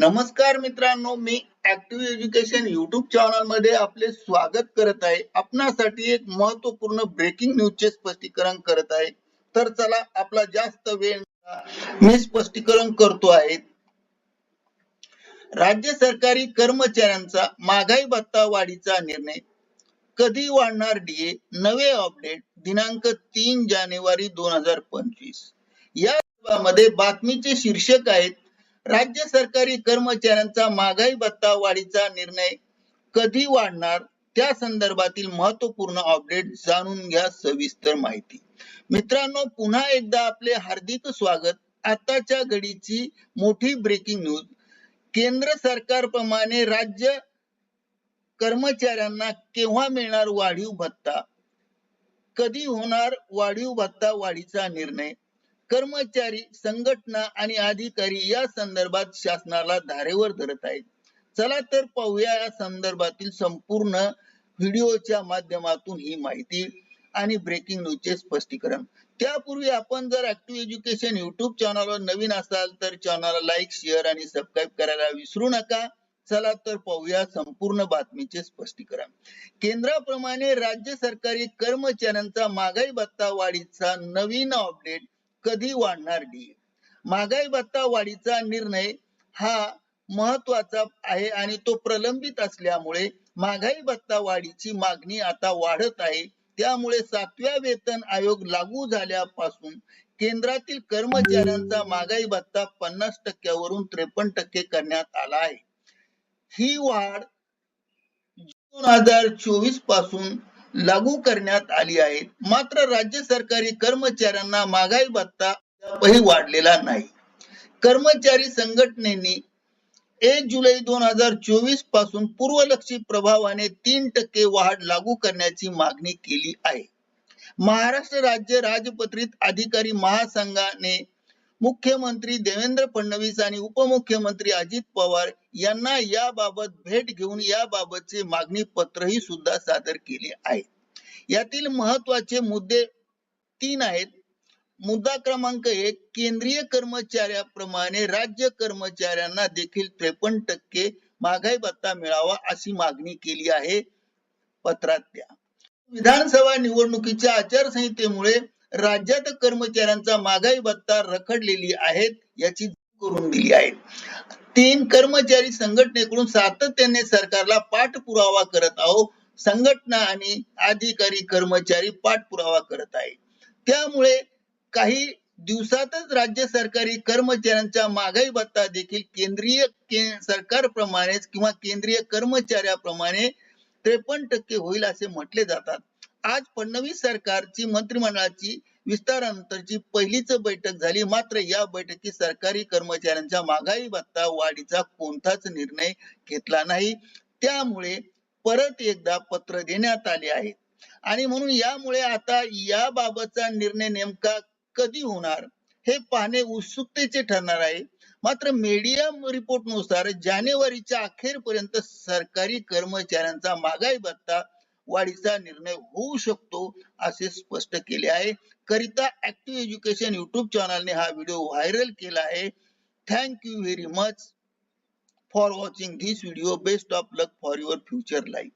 नमस्कार मित्रांनो मी ऍक्टिव्ह एज्युकेशन युट्यूब चॅनलमध्ये आपले स्वागत करत आहे. आपणासाठी एक महत्त्वपूर्ण ब्रेकिंग न्यूजचे स्पष्टीकरण करत आहे. तर चला आपला जास्त वेळ मी स्पष्टीकरण करतो आहे. राज्य सरकारी कर्मचाऱ्यांचा महागाई भत्ता वाढीचा निर्णय. कधी वाढणार डीए नवे अपडेट दिनांक तीन जानेवारी दोन हजार पंचवीस. या मध्ये बातमीचे शीर्षक आहेत राज्य सरकारी कर्मचाऱ्यांचा महागाई भत्ता वाढीचा निर्णय कधी वाढणार? त्या संदर्भातील महत्त्वपूर्ण अपडेट जाणून घ्या सविस्तर माहिती. मित्रांनो पुन्हा एकदा आपले हार्दिक स्वागत. आताच्या घडीची मोठी ब्रेकिंग न्यूज केंद्र सरकारप्रमाणे राज्य कर्मचाऱ्यांना केव्हा मिळणार वाढीव भत्ता? कधी होणार वाढीव भत्ता वाढीचा निर्णय? कर्मचारी संघटना आणि अधिकारी या संदर्भात शासनाला धारेवर धरत आहेत. चला तर पाहूया या संदर्भातील संपूर्ण व्हिडिओच्या माध्यमातून ही माहिती आणि ब्रेकिंग न्यूजचे स्पष्टीकरण. त्यापूर्वी आपण जर ऍक्टिव्ह एज्युकेशन युट्यूब चॅनलवर नवीन असाल तर चॅनलला लाईक शेअर आणि सबस्क्राईब करायला विसरू नका. चला तर पाहूया संपूर्ण बातमीचे स्पष्टीकरण. केंद्राप्रमाणे राज्य सरकारी कर्मचाऱ्यांचा महागाई भत्ता वाढीचा नवीन अपडेट कधी वाढणार डी महागाई भत्ता वाढीचा निर्णय हा महत्त्वाचा आहे आणि तो प्रलंबित असल्यामुळे महागाई भत्ता वाढीची मागणी आता वाढत आहे. त्यामुळे सातव्या वेतन आयोग लागू झाल्यापासून केंद्रातील कर्मचाऱ्यांचा महागाई भत्ता पन्नास टक्क्यावरून त्रेपन्न टक्के करण्यात आला आहे. ही वाढ दोन हजार चोवीसपासून लागू करण्यात आली आहे मात्र राज्य सरकारी कर्मचाऱ्यांना महागाई भत्ता अद्यापही वाढलेला नाही. कर्मचारी संघटनेनी एक जुलै दोन हजार चोवीसपासून पूर्वलक्षी प्रभावाने तीन टक्के वाढ लागू करण्याची मागणी केली आहे. महाराष्ट्र राज्य राजपत्रित अधिकारी महासंघाने मुख्यमंत्री देवेंद्र फडणवीस आणि उपमुख्यमंत्री अजित पवार यांना याबाबत भेट घेऊन याबाबतचे मागणी पत्रही सुद्धा सादर केले आहे यातील महत्त्वाचे मुद्दे तीन आहेत. मुद्दा क्रमांक एक केंद्रीय कर्मचाऱ्याप्रमाणे राज्य कर्मचाऱ्यांना देखील त्रेपन्न टक्के महागाई भत्ता मिळावा अशी मागणी केली आहे. पत्रात त्या विधानसभा निवडणुकीच्या आचारसंहितेमुळे राज्यात कर्मचाऱ्यांचा महागाई भत्ता रखडलेली आहेत याची करून दिली आहे तीन कर्मचारी संघटनेकडून सातत्याने सरकारला पाठपुरावा करत आहो संघटना आणि अधिकारी कर्मचारी पाठपुरावा करत आहे त्यामुळे काही दिवसातच राज्य सरकारी कर्मचाऱ्यांचा महागाई भत्ता देखील केंद्रीय के, सरकारप्रमाणेच किंवा केंद्रीय कर्मचाऱ्याप्रमाणे त्रेपन्न टक्के होईल असे म्हटले जातात. आज फडणवीस सरकारची मंत्रिमंडळाची विस्तारानंतरची पहिलीच बैठक झाली. मात्र या बैठकीत सरकारी कर्मचाऱ्यांच्या महागाई भत्ता वाढीचा कोणताच निर्णय घेतला नाही. त्यामुळे परत एकदा पत्र देण्यात आले आहे. आणि म्हणून यामुळे आता याबाबतचा निर्णय नेमका कधी होणार हे पाहणे उत्सुकतेचे ठरणार आहे. मात्र मीडियम रिपोर्टनुसार जानेवारीच्या अखेरपर्यंत सरकारी कर्मचाऱ्यांचा महागाई भत्ता वाढीचा निर्णय होऊ शकतो असे स्पष्ट केले आहे. करिता ऍक्टिव्ह एज्युकेशन युट्यूब चॅनलने हा व्हिडिओ व्हायरल केला आहे. Thank you very much for watching this video best of luck for your future life